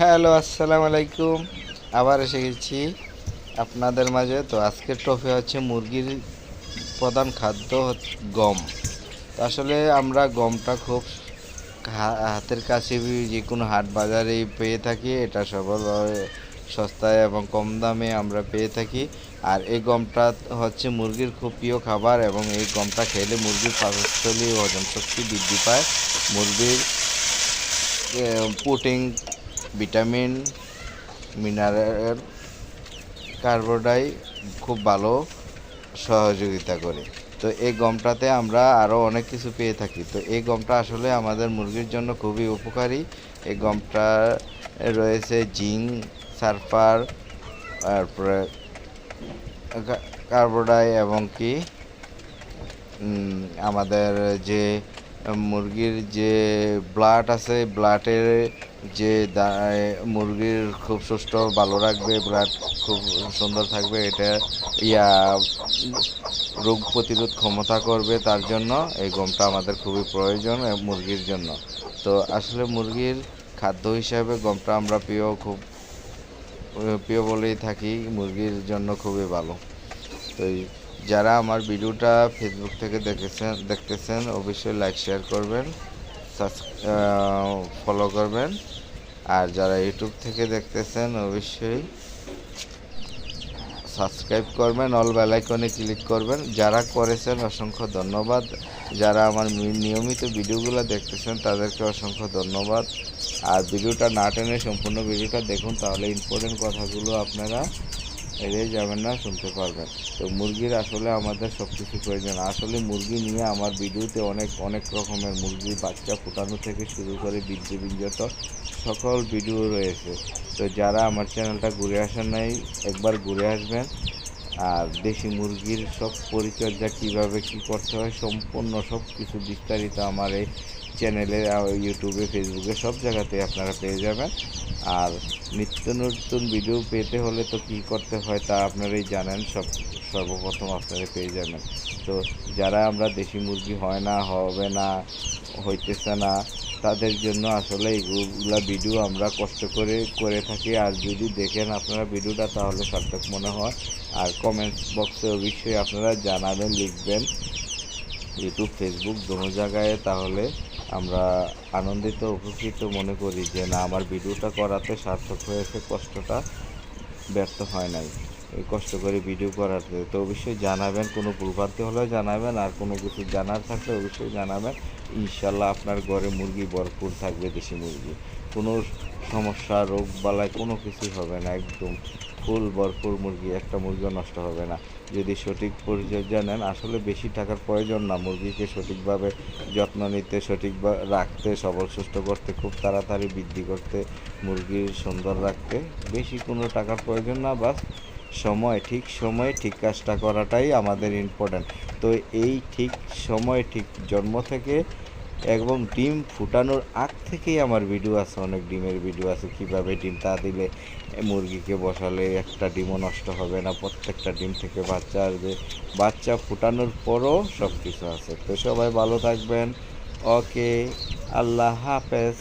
Hello, আসসালামু আলাইকুম। আবার এসে গেছি আপনাদের মাঝে। তো আজকের টপে হচ্ছে মুরগির প্রধান খাদ্য গম। তো আসলে আমরা গমটা খুব হাতের কাছে যে কোনো হাট বাজারেই পেয়ে থাকি, এটা সবার সস্তায় এবং কম দামে আমরা পেয়ে থাকি। আর এই গমটা হচ্ছে মুরগির খুব প্রিয় খাবার এবং এই গমটা খেলে মুরগির পাকস্থলী হজম শক্তি বৃদ্ধি পায়। মুরগির প্রোটিন ভিটামিন, মিনারেল, কার্বোডাই খুব ভালো সহযোগিতা করে। তো এই গমটাতে আমরা আরও অনেক কিছু পেয়ে থাকি। তো এই গমটা আসলে আমাদের মুরগির জন্য খুবই উপকারী। এই গমটা রয়েছে জিঙ্ক, সালফার, তারপরে কার্বোডাই এবং কি? আমাদের যে মুরগির যে ব্লাড আছে ব্লাডের যে মুরগির খুব সুস্থ, ভালো রাখবে ব্লাড খুব সুন্দর থাকবে, এটা ইয়া, রোগ প্রতিরোধ ক্ষমতা করবে তার জন্য এই গমটা আমাদের খুবই প্রয়োজন মুরগির জন্য। তো আসলে মুরগির খাদ্য হিসাবে গমটা আমরা প্রিয় খুব প্রিয় বলেই থাকি, মুরগির জন্য খুবই ভালো। তো এই যারা আমার ভিডিওটা ফেসবুক থেকে দেখেছেন, দেখতেছেন, অবশ্যই লাইক শেয়ার করবেন ফলো করবেন। আর যারা ইউটিউব থেকে দেখতেছেন, অবশ্যই সাবস্ক্রাইব করবেন অল বেল আইকনে ক্লিক করবেন। যারা করেছেন, অসংখ্য ধন্যবাদ। যারা আমার নিয়মিত ভিডিওগুলো দেখতেছেন, তাদেরকে অসংখ্য ধন্যবাদ। আর ভিডিওটা না টেনে সম্পূর্ণ ভিডিওটা দেখুন, তাহলে ইম্পর্টেন্ট কথাগুলো আপনারা এড়িয়ে যাবেন না, শুনতে পারবেন। তো মুরগির আসলে আমাদের সব কিছু প্রয়োজন। আসলে মুরগি নিয়ে আমার ভিডিওতে অনেক অনেক রকমের মুরগির বাচ্চা ফোটানো থেকে শুরু করে বৃদ্ধি বিঞ্জত সকল ভিডিও রয়েছে। তো যারা আমার চ্যানেলটা ঘুরে আসেন নাই, একবার ঘুরে আসবেন। আর দেশি মুরগির সব পরিচর্যা কীভাবে কি করতে হয়, সম্পূর্ণ সব কিছু বিস্তারিত আমার এই চ্যানেলে ইউটিউবে ফেসবুকে সব জায়গাতে আপনারা পেয়ে যাবেন। আর নিত্য নতুন ভিডিও পেতে হলে তো কী করতে হয় তা আপনারাই জানেন, সব, সর্বপ্রথম আপনারা পেয়ে যাবেন। তো যারা আমরা দেশি মুরগি হয় না, হবে না, হইতেছে না, তাদের জন্য আসলে এইগুলা ভিডিও আমরা কষ্ট করে করে থাকি। আর যদি দেখেন আপনারা ভিডিওটা তাহলে সার্থক মনে হয়। আর কমেন্ট বক্সে অবশ্যই আপনারা জানাবেন, লিখবেন। ইউটিউব ফেসবুক দোনো জায়গায়, তাহলে আমরা আনন্দিত, উপকৃত মনে করি যে, না, আমার ভিডিওটা করাতে সার্থক হয়েছে, কষ্টটা ব্যর্থ হয় নাই। এই কষ্ট করে ভিডিও করাতে তো অবশ্যই জানাবেন, কোনো ভুলভ্রান্তি হলেও জানাবেন আর কোনো কিছু জানার থাকলে অবশ্যই জানাবেন। ইনশাল্লাহ আপনার ঘরে মুরগি ভরপুর থাকবে, দেশি মুরগি। কোনো সমস্যা, রোগ বালায় কোনো কিছুই হবে না, একদম ফুল ভরপুর মুরগি, একটা মুরগিও নষ্ট হবে না। যদি সঠিক পরিচর্যা নেন, আসলে বেশি টাকার প্রয়োজন না। মুরগিকে সঠিকভাবে যত্ন নিতে, সঠিকভাবে রাখতে, সবল, সুস্থ করতে, খুব তাড়াতাড়ি বৃদ্ধি করতে, মুরগির সুন্দর রাখতে বেশি কোনো টাকার প্রয়োজন না, বাস সময়, ঠিক সময়ে ঠিক কাজটা করাটাই আমাদের ইম্পর্ট্যান্ট তো এই ঠিক সময় ঠিক জন্ম থেকে একদম ডিম ফুটানোর আগ থেকেই আমার ভিডিও আছে, অনেক ডিমের ভিডিও আছে। কীভাবে ডিম তা দিলে মুরগিকে বসালে একটা ডিমও নষ্ট হবে না, প্রত্যেকটা ডিম থেকে বাচ্চা আসবে। বাচ্চা ফুটানোর পরও সব কিছু আছে। তো সবাই ভালো থাকবেন। ওকে আল্লাহ হাফেজ।